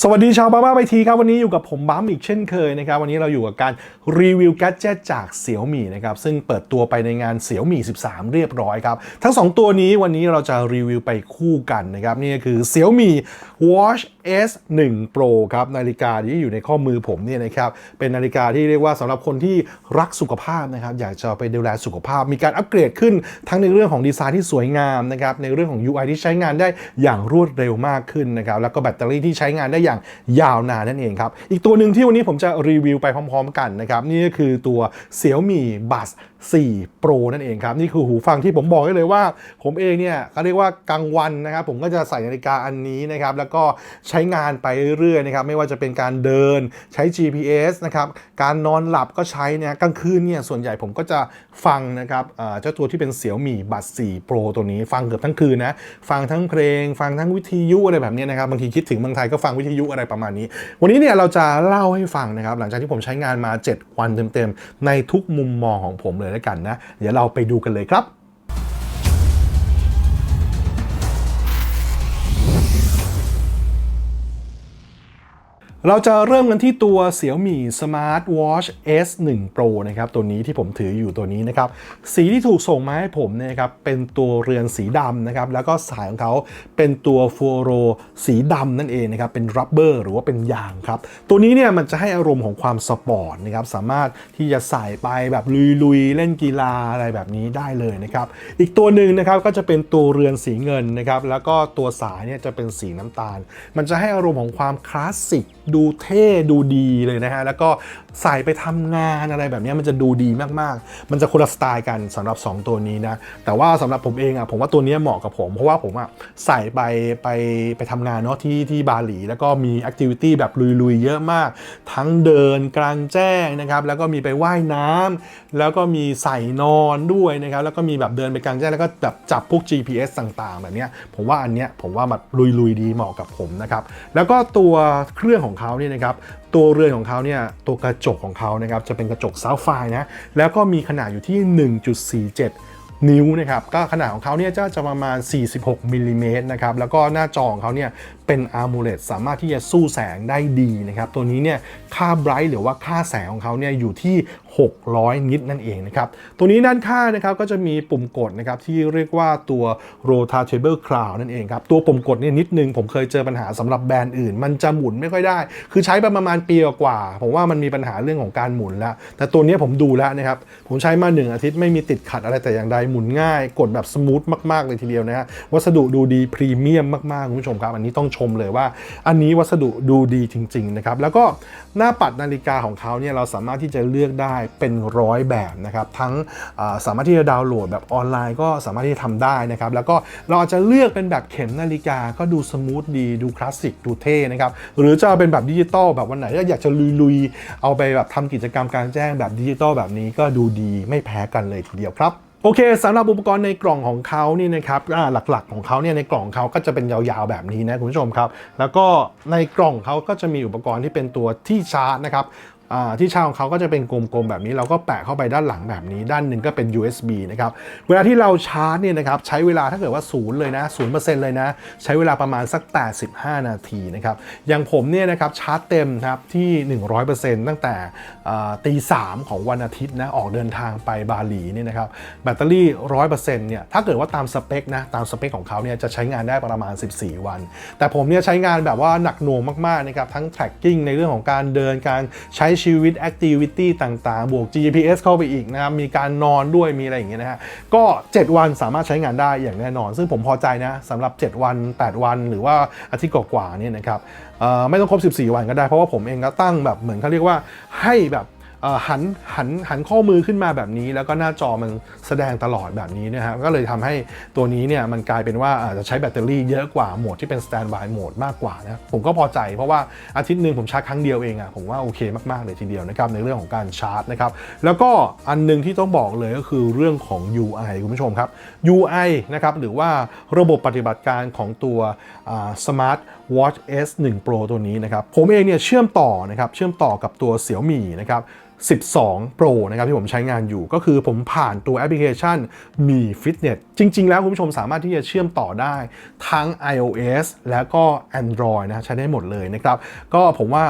สวัสดีชาวบ้าบ้าไปทีครับ วันนี้อยู่กับผมบัมอีกเช่นเคยนะครับ วันนี้เราอยู่กับการรีวิวแกดเจตจากเสี่ยวมี่นะครับ ซึ่งเปิดตัวไปในงานเสี่ยวมี่13 เรียบร้อยครับ ทั้ง 2 ตัวนี้วันนี้เราจะรีวิวไปคู่กันนะครับ นี่คือเสี่ยวมี่ Watch S1 Pro ครับ นาฬิกาที่อยู่ในข้อมือผมเนี่ยนะครับ เป็นนาฬิกาที่เรียกว่าสำหรับคนที่รักสุขภาพนะครับ อยากจะไปดูแลสุขภาพ มีการอัปเกรดขึ้นทั้งในเรื่องของดีไซน์ที่สวยงามนะครับในเรื่องของ UI ที่ใช้งานได้อย่างรวดเร็วมากขึ้นนะครับแล้วก็แบตเตอรี่ที่ใช้งานได้อย่างยาวนานนั่นเองครับ อีกตัวหนึ่งที่วันนี้ผมจะรีวิวไปพร้อมๆกันนะครับ นี่ก็คือตัว Xiaomi Buds 4 Pro นั่นเองครับ นี่คือหูฟังที่ผมบอกได้เลยว่า ผมเองเนี่ยเขาเรียกว่ากลางวันนะครับผมก็จะใส่นาฬิกาอันนี้นะครับแล้วก็ใช้งานไปเรื่อยๆนะครับไม่ว่าจะเป็นการเดินใช้ GPS นะครับการนอนหลับก็ใช้นะกลางคืนเนี่ยส่วนใหญ่ผมก็จะฟังนะครับเจ้าตัวที่เป็น Xiaomi Buds 4 Pro ตัวนี้ ฟังเกือบทั้งคืนนะฟังทั้งเพลง ฟังทั้งวิทยุอะไรแบบนี้นะครับบางทีคิดถึงเมืองไทยก็ฟังวิทยุอะไรประมาณนี้ วันนี้เนี่ยเราจะเล่าให้ฟังนะครับ หลังจากที่ผมใช้งานมา 7 วันเต็มๆ ในทุกมุมมองของผมเลยแล้วกันนะ เดี๋ยวเราไปดูกันเลยครับ เราจะเริ่มกันที่ตัว Xiaomi Smart Watch S1 Pro นะครับ ตัวนี้ที่ผมถืออยู่ตัวนี้นะครับ สีที่ถูกส่งมาให้ผมเนี่ยครับ เป็นตัวเรือนสีดำนะครับ แล้วก็สายของเขาเป็นตัวฟูโรสีดำนั่นเองนะครับ เป็นรับเบอร์หรือว่าเป็นยางครับ ตัวนี้เนี่ยมันจะให้อารมณ์ของความสปอร์ตนะครับ สามารถที่จะใส่ไปแบบลุยๆ เล่นกีฬาอะไรแบบนี้ได้เลยนะครับ อีกตัวหนึ่งนะครับก็จะเป็นตัวเรือนสีเงินนะครับ แล้วก็ตัวสายเนี่ยจะเป็นสีน้ำตาล มันจะให้อารมณ์ของความคลาสสิกดูเท่ดูดีเลยนะฮะ แล้วก็ใส่ไปทำงานอะไรแบบนี้มันจะดูดีมากๆ มันจะคนละสไตล์กันสำหรับ 2 ตัวนี้นะ แต่ว่าสำหรับผมเองอะผมว่าตัวนี้เหมาะกับผม เพราะว่าผมอะใส่ไปไปไปทำงานเนาะที่ที่บาหลี แล้วก็มีแอคทิวิตี้แบบลุยๆ เยอะมาก ทั้งเดินกลางแจ้งนะครับแล้วก็มีไปว่ายน้ำแล้วก็มีใส่นอนด้วยนะครับแล้วก็มีแบบเดินไปกลางแจ้งแล้วก็แบบจับพวก GPS ต่างๆ แบบนี้ผมว่าอันเนี้ยผมว่ามันลุยๆดีเหมาะกับผมนะครับแล้วก็ตัวเครื่องของเขาเนี่ยนะครับตัวเรือนของเขาเนี่ยตัวกระจกของเขานะครับจะเป็นกระจกซาวไฟนะแล้วก็มีขนาดอยู่ที่ 1.47นิ้วนะครับก็ขนาดของเขาเนี่ยจะจะประมาณ 46มิลลิเมตรนะครับแล้วก็หน้าจอของเขาเนี่ย เป็น AMOLED สามารถที่จะสู้แสงได้ดีนะครับ ตัวนี้เนี่ยค่าไบรท์หรือว่าค่าแสงของเขาเนี่ยอยู่ที่ 600 นิตนั่นเองนะครับ ตัวนี้ด้านข้างนะครับก็จะมีปุ่มกดนะครับที่เรียกว่าตัว rotatable crown นั่นเองครับ ตัวปุ่มกดเนี่ยนิดนึง ผมเคยเจอปัญหาสำหรับแบรนด์อื่น มันจะหมุนไม่ค่อยได้ คือใช้ไปประมาณปีกว่า ผมว่ามันมีปัญหาเรื่องของการหมุนแล้วแต่ตัวนี้ผมดูแล้วนะครับผมใช้มา 1 อาทิตย์ไม่มีติดขัดอะไรแต่อย่างใดหมุนง่าย กดแบบสมูทมากๆเลยทีเดียวนะฮะวัสดุดูดีพรีเมียมมากๆคุณผู้ชมครับอันนี้ต้องชมเลยว่า อันนี้วัสดุดูดีจริงๆนะครับแล้วก็หน้าปัดนาฬิกาของเขาเนี่ยเราสามารถที่จะเลือกได้เป็นร้อยแบบนะครับทั้งสามารถที่จะดาวน์โหลดแบบออนไลน์ก็สามารถที่จะทำได้นะครับแล้วก็เราอาจจะเลือกเป็นแบบเข็มนาฬิกาก็ดูสมูทดีดูคลาสสิกดูเท่นะครับหรือจะเอาเป็นแบบดิจิตอลแบบวันไหนถ้าอยากจะลุยๆเอาไปแบบทำกิจกรรมการแจ้งแบบดิจิตอลแบบนี้ก็ดูดีไม่แพ้กันเลยทีเดียวครับ โอเคสำหรับอุปกรณ์ในกล่องของเขานี่นะครับหลักๆของเขาเนี่ยในกล่องเขาก็จะเป็นยาวๆแบบนี้นะคุณผู้ชมครับ แล้วก็ในกล่องเขาก็จะมีอุปกรณ์ที่เป็นตัวที่ชาร์จนะครับ ที่ชาร์จของเขาก็จะเป็นกลมๆแบบนี้เราก็แปะเข้าไปด้านหลังแบบนี้ ด้านหนึ่งก็เป็น USB นะครับเวลาที่เราชาร์จเนี่ยนะครับใช้เวลาถ้าเกิดว่าศูนย์เลยนะศูนย์เปอร์เซ็นต์เลยนะ ใช้เวลาประมาณสัก 85 นาทีนะครับอย่างผมเนี่ยนะครับชาร์จเต็มครับที่ 100%ตั้งแต่อ่าตีสามของวันอาทิตย์นะออกเดินทางไปบาหลีเนี่ยนะครับแบตเตอรี่ 100%เนี่ยถ้าเกิดว่าตามสเปคนะตามสเปคของเขาเนี่ยจะใช้งานได้ประมาณ 14 วัน แต่ผมเนี่ยใช้งานแบบว่าหนักหน่วงมากๆนะครับทั้ง tracking ในเรื่องของการเดินการใช้ชีวิต activity ต่างๆ บวก GPS เข้าไปอีกนะครับ มีการนอนด้วยมีอะไรอย่างเงี้ยนะฮะ ก็ 7 วันสามารถใช้งานได้อย่างแน่นอน ซึ่งผมพอใจนะสำหรับ 7 วัน 8 วัน หรือว่าอาทิตย์กว่าๆเนี่ยนะครับไม่ต้องครบ 14 วันก็ได้เพราะว่าผมเองก็ตั้งแบบเหมือนเขาเรียกว่าให้แบบ หันหันหันข้อมือขึ้นมาแบบนี้ แล้วก็หน้าจอมันแสดงตลอดแบบนี้นะฮะก็เลยทำให้ตัวนี้เนี่ยมันกลายเป็นว่าอาจจะใช้แบตเตอรี่เยอะกว่าโหมดที่เป็น standby โหมดมากกว่านะผมก็พอใจเพราะว่าอาทิตย์หนึ่งผมชาร์จครั้งเดียวเองอะผมว่าโอเคมากๆเลยทีเดียวนะครับในเรื่องของการชาร์จนะครับแล้วก็อันหนึงที่ต้องบอกเลยก็คือเรื่องของ UI คุณผู้ชมครับ UI นะครับหรือว่าระบบปฏิบัติการของตัวอ่า Smart Watch S1 Pro ตัวนี้นะครับผมเองเนี่ยเชื่อมต่อนะครับเชื่อมต่อกับตัว Xiaomi นะครับ12 Pro นะครับที่ผมใช้งานอยู่ก็คือผมผ่านตัวแอปพลิเคชันมี Fitness จริง ๆ แล้วคุณผู้ชมสามารถที่จะเชื่อมต่อได้ทั้ง iOS แล้วก็ Android นะใช้ได้หมดเลยนะครับก็ผมว่า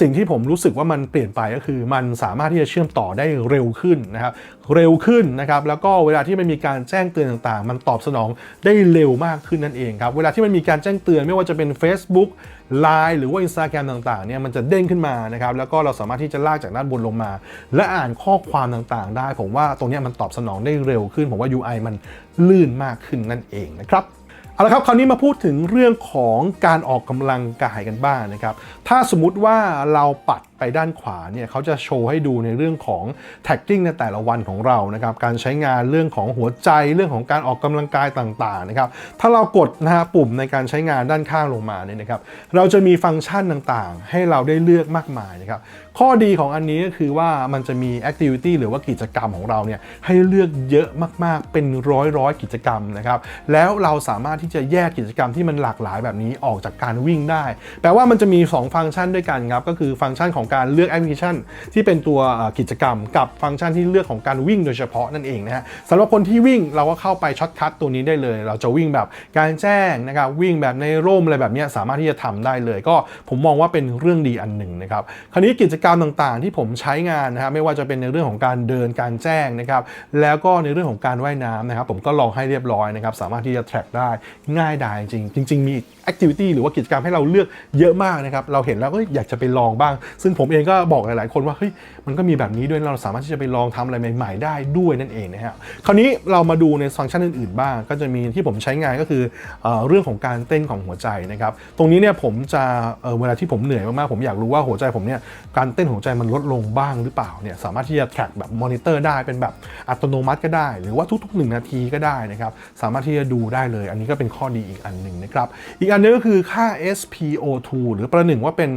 สิ่งที่ผมรู้สึกว่ามันเปลี่ยนไปก็คือ มันสามารถที่จะเชื่อมต่อได้เร็วขึ้นนะครับเร็วขึ้นนะครับแล้วก็เวลาที่มันมีการแจ้งเตือนต่างๆ มันตอบสนองได้เร็วมากขึ้นนั่นเองครับเวลาที่มันมีการแจ้งเตือนไม่ว่าจะเป็น Facebook Line หรือว่า Instagram ต่างๆเนี่ยมันจะเด้งขึ้นมานะครับแล้วก็เราสามารถที่จะลากจากด้านบนลงมา และอ่านข้อความต่างๆ ได้ ผมว่าตรงนี้มันตอบสนองได้เร็วขึ้น ผมว่า UI มันลื่นมากขึ้นนั่นเองนะครับ เอาละครับคราวนี้มาพูดถึงเรื่องของการออกกำลังกายกันบ้างนะครับ ถ้าสมมติว่าเราปัด ไปด้านขวาเนี่ยเขาจะโชว์ให้ดูในเรื่องของ tagging ในแต่ละวันของเรานะครับการใช้งานเรื่องของหัวใจเรื่องของการออกกำลังกายต่างๆนะครับถ้าเรากดนะฮะปุ่มในการใช้งานด้านข้างลงมาเนี่ยนะครับเราจะมีฟังก์ชันต่างๆ ให้เราได้เลือกมากมายนะครับข้อดีของอันนี้ก็คือว่ามันจะมี activity หรือว่ากิจกรรมของเราเนี่ยให้เลือกเยอะมากๆเป็นร้อยร้อยๆกิจกรรมนะครับแล้วเราสามารถที่จะแยกกิจกรรมที่มันหลากหลายแบบนี้ออกจากการวิ่งได้แปลว่ามันจะมี 2 ฟังก์ชันด้วยกันครับก็คือฟังก์ชันของการเลือกแอปพลิเคชัน ที่เป็นตัวกิจกรรมกับฟังก์ชันที่เลือกของการวิ่งโดยเฉพาะนั่นเองนะฮะสำหรับคนที่วิ่งเราก็เข้าไปช็อตคัทตัวนี้ได้เลย เราจะวิ่งแบบการแจ้งนะครับวิ่งแบบในร่มอะไรแบบนี้สามารถที่จะทำได้เลย ก็ผมมองว่าเป็นเรื่องดีอันหนึ่งนะครับคราวนี้กิจกรรมต่างๆ ที่ผมใช้งานนะครับไม่ว่าจะเป็นในเรื่องของการเดินการแจ้งนะครับแล้วก็ในเรื่องของการว่ายน้ำนะครับผมก็ลองให้เรียบร้อยนะครับสามารถที่จะ track ได้ง่ายดายจริงจริง ๆ มี activity หรือว่ากิจกรรมให้เราเลือกเยอะมากนะครับเราเห็นแล้วก็อยากจะไปลองบ้าง ซึ่งผมผมเองก็บอกหลาย ๆ คนว่าเฮ้ยมันก็มีแบบนี้ด้วยเราสามารถที่จะไปลองทำอะไรใหม่ ๆ ได้ด้วยนั่นเองนะฮะคราวนี้เรามาดูในฟังก์ชันอื่น ๆ บ้าง ก็จะมีที่ผมใช้งานก็คือเอเรื่องของการเต้นของหัวใจนะครับตรงนี้เนี่ยผมจะเเวลาที่ผมเหนื่อยมาก ๆ ผมอยากรู้ว่าหัวใจผมเนี่ยการเต้นของหัวใจมันลดลงบ้างหรือเปล่าเนี่ยสามารถที่จะ track แบบมอนิเตอร์ได้เป็นแบบอัตโนมัติก็ได้ หรือว่าทุก ๆ 1 นาทีก็ได้นะครับสามารถที่จะดูได้เลย อันนี้ก็เป็นข้อดีอีกอันหนึ่งนะครับอีกอันนึงก็คือค่า SpO2 หรือประหนึ่งว่าเป็น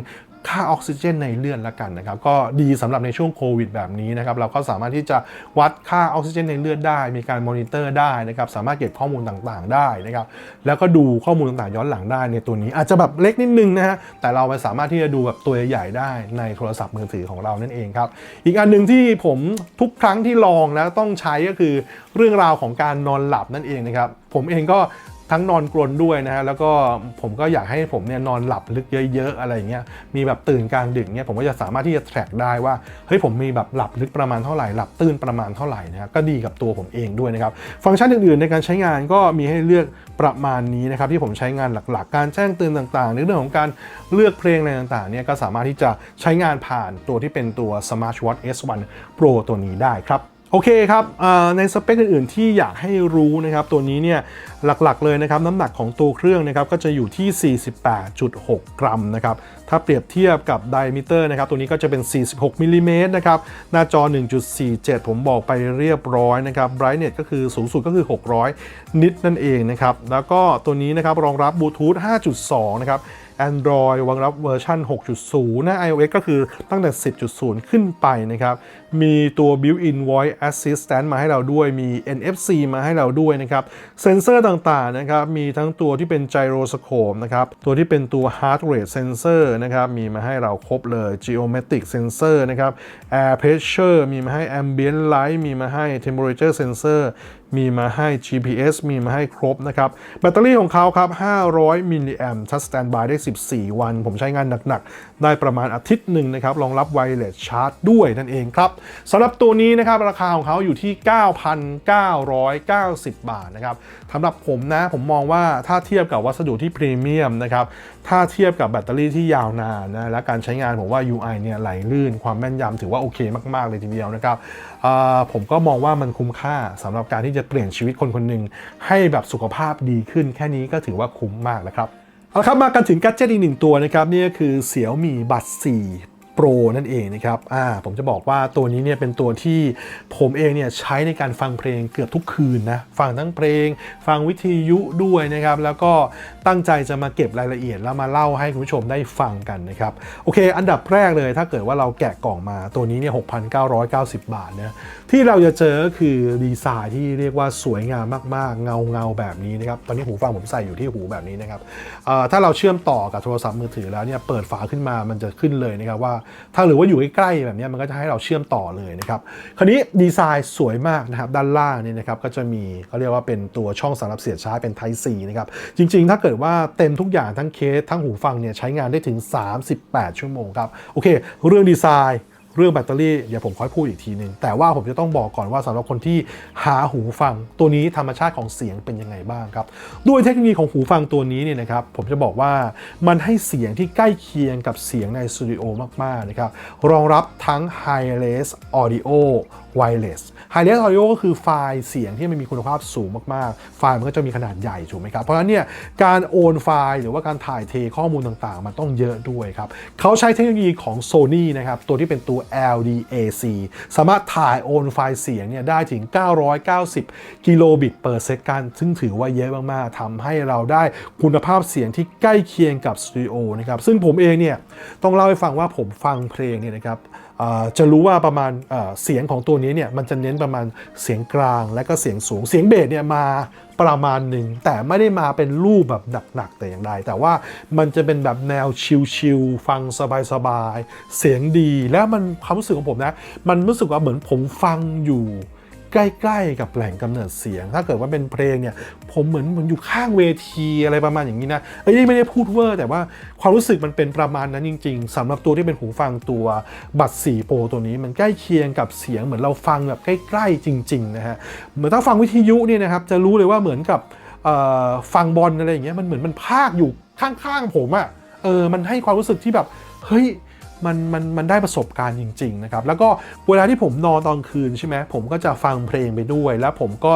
ค่าออกซิเจนในเลือดละกันนะครับ ก็ดีสำหรับในช่วงโควิดแบบนี้นะครับ เราก็สามารถที่จะวัดค่าออกซิเจนในเลือดได้ มีการมอนิเตอร์ได้นะครับ สามารถเก็บข้อมูลต่างๆ ได้นะครับ แล้วก็ดูข้อมูลต่างๆย้อนหลังได้ในตัวนี้ อาจจะแบบเล็กนิดนึงนะฮะ แต่เราไปสามารถที่จะดูแบบตัวใหญ่ได้ในโทรศัพท์มือถือของเรานั่นเองครับ อีกอันหนึ่งที่ผมทุกครั้งที่ลองแล้วต้องใช้ก็คือเรื่องราวของการนอนหลับนั่นเองนะครับ ผมเองก็ ทั้งนอนกรนด้วยนะฮะแล้วก็ผมก็อยากให้ผมเนี่ยนอนหลับลึกเยอะๆอะไรอย่างเงี้ยมีแบบตื่นกลางดึกเนี่ยผมก็จะสามารถที่จะ track ได้ว่าเฮ้ยผมมีแบบหลับลึกประมาณเท่าไหร่หลับตื่นประมาณเท่าไหร่นะครับก็ดีกับตัวผมเองด้วยนะครับฟังก์ชันอื่นๆ ในการใช้งานก็มีให้เลือกประมาณนี้นะครับที่ผมใช้งานหลักๆ การแจ้งเตือนต่างๆในเรื่องของการเลือกเพลงอะไรต่างๆเนี่ยก็สามารถที่จะใช้งานผ่านตัวที่เป็นตัว Smart Watch S1 Pro ตัวนี้ได้ครับ โอเคครับในสเปคอื่นๆ ที่อยากให้รู้นะครับตัวนี้เนี่ยหลักๆเลยนะครับน้ำหนักของตัวเครื่องนะครับก็จะอยู่ที่ 48.6 กรัมนะครับถ้าเปรียบเทียบกับไดมิเตอร์นะครับตัวนี้ก็จะเป็น 46มิลลิเมตรนะครับหน้าจอ 1.47 ผมบอกไปเรียบร้อยนะครับ brightness ก็คือสูงสุดก็คือ 600 นิตนั่นเองนะครับแล้วก็ตัวนี้นะครับรองรับบลูทูธ5.2 นะครับ Android วางรับเวอร์ชัน6.0 นะ iOS ก็คือตั้งแต่ 10.0 ขึ้นไปนะครับ มีตัว built-in voice assistant มาให้เราด้วย มี NFC มาให้เราด้วยนะครับ เซนเซอร์ต่างๆ นะครับ มีทั้งตัวที่เป็น gyroscope นะครับ ตัวที่เป็นตัว heart rate sensor นะครับ มีมาให้เราครบเลย geometric sensor นะครับ air pressure มีมาให้ ambient light มีมาให้ temperature sensor มีมาให้ GPS มีมาให้ครบนะครับ แบตเตอรี่ของเขาครับ 500 มิลลิแอมป์ชัดสแตนบายได้ 14 วัน ผมใช้งานหนัก ๆ ได้ประมาณอาทิตย์หนึ่งนะครับ รองรับไวเลสชาร์จด้วยนั่นเองครับสำหรับตัวนี้นะครับ ราคาของเขาอยู่ที่ 9,990 บาทนะครับสำหรับผมนะ ผมมองว่าถ้าเทียบกับวัสดุที่พรีเมียมนะครับ ถ้าเทียบกับแบตเตอรี่ที่ยาวนานนะ และการใช้งานผมว่า UI เนี่ยไหลลื่น ความแม่นยำถือว่าโอเคมาก ๆ เลยทีเดียวนะครับ ผมก็มองว่ามันคุ้มค่าสำหรับการที่จะเปลี่ยนชีวิตคนคนหนึ่งให้แบบสุขภาพดีขึ้น แค่นี้ก็ถือว่าคุ้มมากนะครับเอาละครับมากันถึงกัจเจตอีกหนึ่งตัวนะครับนี่ก็คือเสี่ยวมีบัต4 Pro นั่นเองนะครับอ่าผมจะบอกว่าตัวนี้เนี่ยเป็นตัวที่ผมเองเนี่ยใช้ในการฟังเพลงเกือบทุกคืนนะ ฟังทั้งเพลง ฟังวิทยุด้วยนะครับ แล้วก็ตั้งใจจะมาเก็บรายละเอียด แล้วมาเล่าให้คุณผู้ชมได้ฟังกันนะครับ โอเค อันดับแรกเลยถ้าเกิดว่าเราแกะกล่องมาตัวนี้เนี่ย 6,990 บาทนะที่เราจะเจอคือดีไซน์ที่เรียกว่าสวยงามมากๆ เงาเงาแบบนี้นะครับ ตอนนี้หูฟังผมใส่อยู่ที่หูแบบนี้นะครับถ้าเราเชื่อมต่อกับโทรศัพท์มือถือแล้วเนี่ยเปิดฝาขึ้นมามันจะขึ้นเลยนะครับว่าถ้าหรือว่าอยู่ใกล้ๆแบบนี้มันก็จะให้เราเชื่อมต่อเลยนะครับ คราวนี้ดีไซน์สวยมากนะครับด้านล่างนี่นะครับก็จะมีเขาเรียกว่าเป็นตัวช่องสำหรับเสียบชาร์จเป็น Type C นะครับจริงๆ ถ้าเกิดว่าเต็มทุกอย่างทั้งเคสทั้งหูฟังเนี่ยใช้งานได้ถึง 38 ชั่วโมงครับโอเค เรื่องดีไซน์ เรื่องแบตเตอรี่เดี๋ยวผมค่อยพูดอีกทีหนึง แต่ว่าผมจะต้องบอกก่อนว่าสำหรับคนที่หาหูฟังตัวนี้ธรรมชาติของเสียงเป็นยังไงบ้างครับ ด้วยเทคโนโลยีของหูฟังตัวนี้เนี่ยนะครับผมจะบอกว่ามันให้เสียงที่ใกล้เคียงกับเสียงในสตูดิโอมากๆนะครับรองรับทั้ง Hi-res Audio Wireless Hi-res Audio ก็คือไฟล์เสียงที่มันมีคุณภาพสูงมากๆ ไฟล์มันก็จะมีขนาดใหญ่ถูกไหมครับเพราะฉะนั้นเนี่ยการโอนไฟล์หรือว่าการถ่ายเทข้อมูลต่างๆ มันต้องเยอะด้วยครับเขาใช้เทคโนโลยีของ Sony นะครับตัวที่เป็นตัว LDAC สามารถถ่ายโอนไฟล์เสียงเนี่ยได้ถึง 990 กิโลบิตเปอร์เซกันซึ่งถือว่าเยอะมาก ๆทำให้เราได้คุณภาพเสียงที่ใกล้เคียงกับสตูดิโอนะครับ ซึ่งผมเองเนี่ยต้องเล่าให้ฟังว่าผมฟังเพลงเนี่ยนะครับ จะรู้ว่าประมาณเสียงของตัวนี้เนี่ยมันจะเน้นประมาณเสียงกลางและก็เสียงสูง เสียงเบสเนี่ยมาประมาณหนึ่งแต่ไม่ได้มาเป็นรูปแบบหนักๆแต่อย่างใดแต่ว่ามันจะเป็นแบบแนวชิลๆฟังสบายๆเสียงดีแล้วมันความรู้สึกของผมนะ มันรู้สึกว่าเหมือนผมฟังอยู่ ใกล้ๆกับแหล่งกำเนิดเสียง ถ้าเกิดว่าเป็นเพลงเนี่ยผมเหมือนเหมือนอยู่ข้างเวทีอะไรประมาณอย่างนี้นะเอ้ยไม่ได้พูดเวอร์แต่ว่าความรู้สึกมันเป็นประมาณนั้นจริง ๆสำหรับตัวที่เป็นหูฟังตัวบัตร4โปรตัวนี้มันใกล้เคียงกับเสียงเหมือนเราฟังแบบใกล้ๆจริงๆนะฮะเหมือนถ้าฟังวิทยุเนี่ยนะครับจะรู้เลยว่าเหมือนกับฟังบอลอะไรอย่างเงี้ยมันเหมือนมันพากอยู่ข้างๆผมอะ่ะเออมันให้ความรู้สึกที่แบบเฮ้ย มันมันมันได้ประสบการณ์จริงๆนะครับแล้วก็เวลาที่ผมนอนตอนคืนใช่ไหมผมก็จะฟังเพลงไปด้วย แล้วผมก็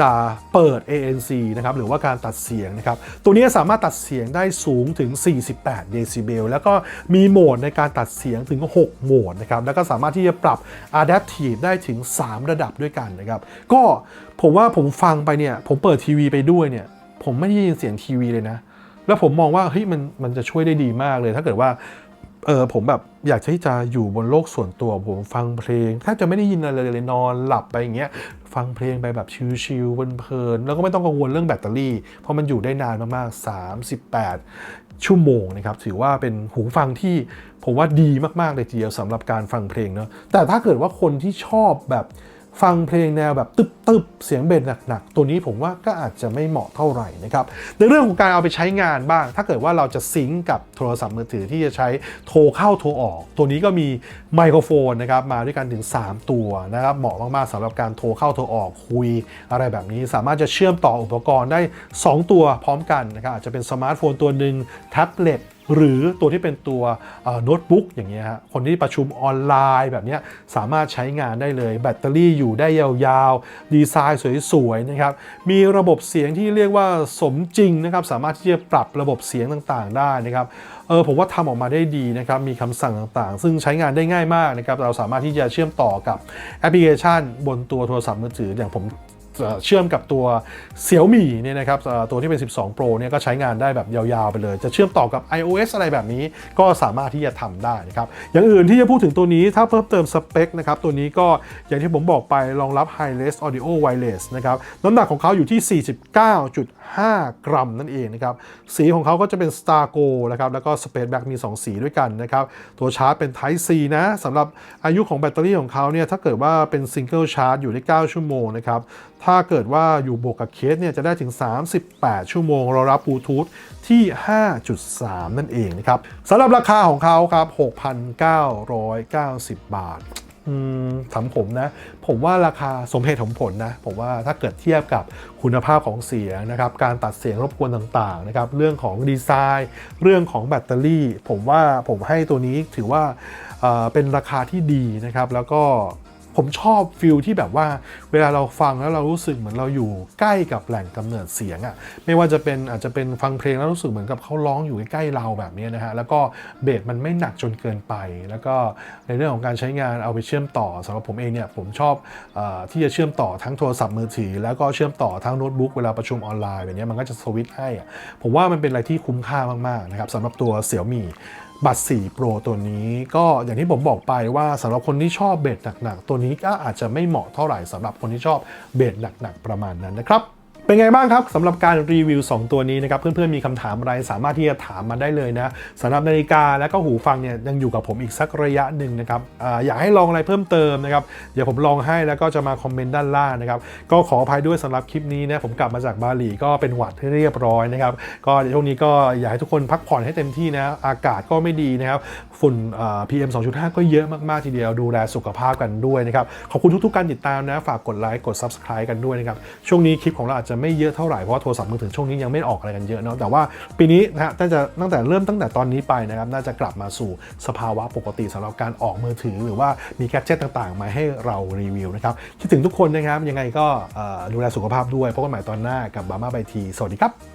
จะเปิด ANC นะครับหรือว่าการตัดเสียงนะครับตัวนี้สามารถตัดเสียงได้สูงถึง 48 เดซิเบลแล้วก็มีโหมดในการตัดเสียงถึง 6 โหมดนะครับแล้วก็สามารถที่จะปรับ Adaptive ได้ถึง 3 ระดับด้วยกันนะครับก็ผมว่าผมฟังไปเนี่ยผมเปิดทีวีไปด้วยเนี่ยผมไม่ได้ยินเสียงทีวีเลยนะแล้วผมมองว่าเฮ้ยมันมันจะช่วยได้ดีมากเลย ถ้าเกิดว่า เออผมแบบอยากที่จะอยู่บนโลกส่วนตัวผมฟังเพลงแทบจะไม่ได้ยินอะไรเลยนอนหลับไปอย่างเงี้ยฟังเพลงไปแบบชิลๆเพลินๆแล้วก็ไม่ต้องกังวลเรื่องแบตเตอรี่ เพราะมันอยู่ได้นานมากๆ 38 ชั่วโมงนะครับ ถือว่าเป็นหูฟังที่ผมว่าดีมากๆเลยทีเดียวสำหรับการฟังเพลงเนาะแต่ถ้าเกิดว่าคนที่ชอบแบบ ฟังเพลงแนวแบบตึบๆเสียงเบสหนักๆ ตัวนี้ผมว่าก็อาจจะไม่เหมาะเท่าไหร่นะครับ ในเรื่องของการเอาไปใช้งานบ้าง ถ้าเกิดว่าเราจะซิงก์กับโทรศัพท์มือถือที่จะใช้โทรเข้าโทรออก ตัวนี้ก็มีไมโครโฟนนะครับมาด้วยกันถึง 3 ตัวนะครับ เหมาะมากๆสำหรับการโทรเข้าโทรออกคุยอะไรแบบนี้ สามารถจะเชื่อมต่ออุปกรณ์ได้ 2 ตัวพร้อมกันนะครับอาจจะเป็นสมาร์ทโฟนตัวหนึ่งแท็บเล็ต หรือตัวที่เป็นตัวโน้ตบุ๊กอย่างเงี้ยฮะคนที่ประชุมออนไลน์แบบเนี้ยสามารถใช้งานได้เลย แบตเตอรี่อยู่ได้ยาวๆ ดีไซน์สวยๆนะครับมีระบบเสียงที่เรียกว่าสมจริงนะครับสามารถที่จะปรับระบบเสียงต่างๆ ได้นะครับเออผมว่าทำออกมาได้ดีนะครับมีคำสั่งต่างๆ ซึ่งใช้งานได้ง่ายมากนะครับเราสามารถที่จะเชื่อมต่อกับแอปพลิเคชัน บนตัวโทรศัพท์มือถืออย่างผม เชื่อมกับตัวเสี่ยวมี่เนี่ยนะครับตัวที่เป็น 12 Pro เนี่ยก็ใช้งานได้แบบยาวๆไปเลย จะเชื่อมต่อกับ iOS อะไรแบบนี้ก็สามารถที่จะทำได้นะครับอย่างอื่นที่จะพูดถึงตัวนี้ถ้าเพิ่มเติมสเปคนะครับตัวนี้ก็อย่างที่ผมบอกไปรองรับ Hi-res Audio Wireless นะครับน้ำหนักของเขาอยู่ที่ 49.5 กรัมนั่นเองนะครับสีของเขาก็จะเป็น Star Go นะครับแล้วก็ Space Black มี 2 สีด้วยกันนะครับตัวชาร์จเป็น Type C นะสำหรับอายุของแบตเตอรี่ของเขาเนี่ยถ้าเกิดว่าเป็น Single Charge อยู่ได้ 9 ชั่วโมงนะครับถ้า้าเกิดว่าอยู่บวกกับเคสเนี่ยจะได้ถึง 38 ชั่วโมงรอรับบลูทูธที่ 5.3 นั่นเองนะครับสำหรับราคาของเขาครับ 6,990 บาทอืมถามผมนะ ผมว่าราคาสมเหตุสมผลนะ ผมว่าถ้าเกิดเทียบกับคุณภาพของเสียงนะครับ การตัดเสียงรบกวนต่างๆนะครับ เรื่องของดีไซน์ เรื่องของแบตเตอรี่ ผมว่าผมให้ตัวนี้ถือว่าเป็นราคาที่ดีนะครับ แล้วก็ ผมชอบฟิลที่แบบว่าเวลาเราฟังแล้วเรารู้สึกเหมือนเราอยู่ใกล้กับแหล่งกำเนิดเสียงอะ่ะไม่ว่าจะเป็นอาจจะเป็นฟังเพลงแล้วรู้สึกเหมือนกับเขาร้องอยู่ใกล้ๆเราแบบนี้นะฮะแล้วก็เบสมันไม่หนักจนเกินไป แล้วก็ในเรื่องของการใช้งานเอาไปเชื่อมต่อสำหรับผมเองเนี่ยผมชอบอที่จะเชื่อมต่อทั้งโทรศัพท์มือถือ แล้วก็เชื่อมต่อทั้งโน้ตบุ๊กเวลาประชุมออนไลน์แบบนี้มันก็จะสวิตช์ให้อะผมว่ามันเป็นอะไรที่คุ้มค่ามากๆนะครับสำหรับตัวเสี่ยวมี่ บัตร 4 Pro ตัวนี้ ก็อย่างที่ผมบอกไปว่าสำหรับคนที่ชอบเบสหนักๆ ตัวนี้ก็อาจจะไม่เหมาะเท่าไหร่สำหรับคนที่ชอบเบสหนักๆ ประมาณนั้นนะครับ เป็นไงบ้างครับสำหรับการรีวิว 2 ตัวนี้นะครับเพื่อนๆมีคำถามอะไรสามารถที่จะถามมาได้เลยนะสำหรับนาฬิกาและก็หูฟังเนี่ยยังอยู่กับผมอีกสักระยะหนึ่งนะครับออยากให้ลองอะไรเพิ่มเติมนะครับเดี๋ยวผมลองให้แล้วก็จะมาคอมเมนต์ด้านล่างนะครับก็ขออภัยด้วยสำหรับคลิปนี้นะผมกลับมาจากบาหลีก็เป็นหวัดให้เรียบร้อยนะครับก็ในช่วงนี้ก็อยากให้ทุกคนพักผ่อนให้เต็มที่นะอากาศก็ไม่ดีนะครับฝุ่นอ่า PM 2.5 ก็เยอะมากๆทีเดียวดูแลสุขภาพกันด้วยนะครับขอบคุณทุกๆการติดตามนะฝากกดไลค์กด Subscribe กันด้วยนะครับช่วงนี้คลิปของเราอาจจะไม่เยอะเท่าไหร่เพราะว่าโทรศัพท์มือถือช่วงนี้ยังไม่ออกอะไรกันเยอะเนาะแต่ว่าปีนี้นะฮะน่าจะตั้งแต่เริ่มตั้งแต่ตอนนี้ไปนะครับน่าจะกลับมาสู่สภาวะปกติสำหรับการออกมือถือ หรือว่ามีแกดเจิตต่างๆ มาให้เรารีวิวนะครับคิดถึงทุกคนนะครับยังไงก็ดูแลสุขภาพด้วยพบกันใหม่ตอนหน้ากับ บาร์มาไบที สวัสดีครับ